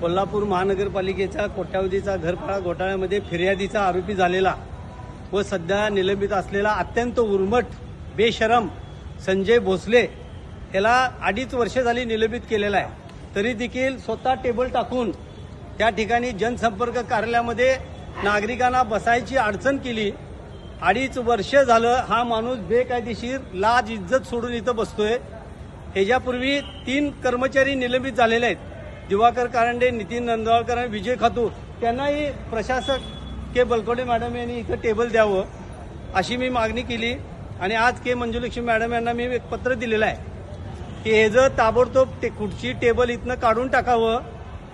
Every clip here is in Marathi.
कोल्हापूर महानगरपालिकेच्या कोट्यावधीचा घरफाळा घोटाळ्यामध्ये फिर्यादीचा आरोपी झालेला व सध्या निलंबित असलेला अत्यंत उर्मट बेशरम संजय भोसले याला अडीच वर्षे झाली निलंबित केलेला आहे. तरी देखील स्वतः टेबल टाकून त्या ठिकाणी जनसंपर्क कार्यालयामध्ये नागरिकांना बसायची अडचण केली. अडीच वर्ष झालं हा माणूस बेकायदेशीर लाज इज्जत सोडून इथं बसतोय. ह्याच्यापूर्वी तीन कर्मचारी निलंबित झालेले आहेत. दिवाकर कारंडे नितीन नंदवाळकर आणि विजय खातूर त्यांनाही प्रशासक के बलकोडे मॅडम यांनी इथं टेबल द्यावं अशी मी मागणी केली. आणि आज के मंजुलक्ष्मी मॅडम यांना मी एक पत्र दिलेलं आहे की हे जर ताबडतोब ते खुर्ची टेबल इथनं काढून टाकावं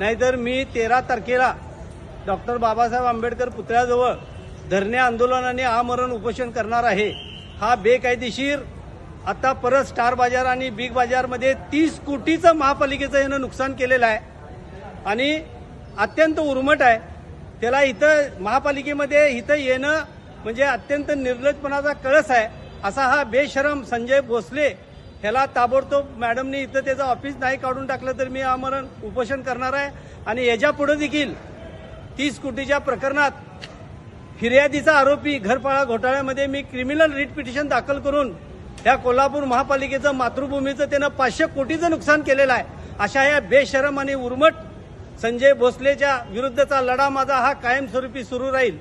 नाहीतर मी तेरा तारखेला डॉक्टर बाबासाहेब आंबेडकर पुतळ्याजवळ धरणे आंदोलनाने आमरण उपोषण करणार आहे. हा बेकायदेशीर आता परत स्टार बाजार आणि बिग बाजारमध्ये तीस कोटीचं महापालिकेचं यानं नुकसान केलेलं आहे. आणि अत्यंत उर्मट आहे. त्याला इथं महापालिकेमध्ये इथं येणं म्हणजे अत्यंत निर्लजपणाचा कळस आहे. असा हा बेशरम संजय भोसले ह्याला ताबडतोब मॅडमने इथं त्याचं ऑफिस नाही काढून टाकलं तर मी आमरण उपोषण करणार आहे. आणि याच्यापुढे देखील तीस कोटीच्या प्रकरणात फिर्यादीचा आरोपी घरपाळा घोटाळ्यामध्ये मी क्रिमिनल रिट पिटिशन दाखल करून या कोल्हापूर महापालिकेचं मातृभूमीचं त्यानं पाचशे कोटीचं नुकसान केलेलं आहे. अशा या बेशरम आणि उर्मट संजय भोसलेच्या विरुद्धचा लढा माझा हा कायमस्वरूपी सुरू राहील.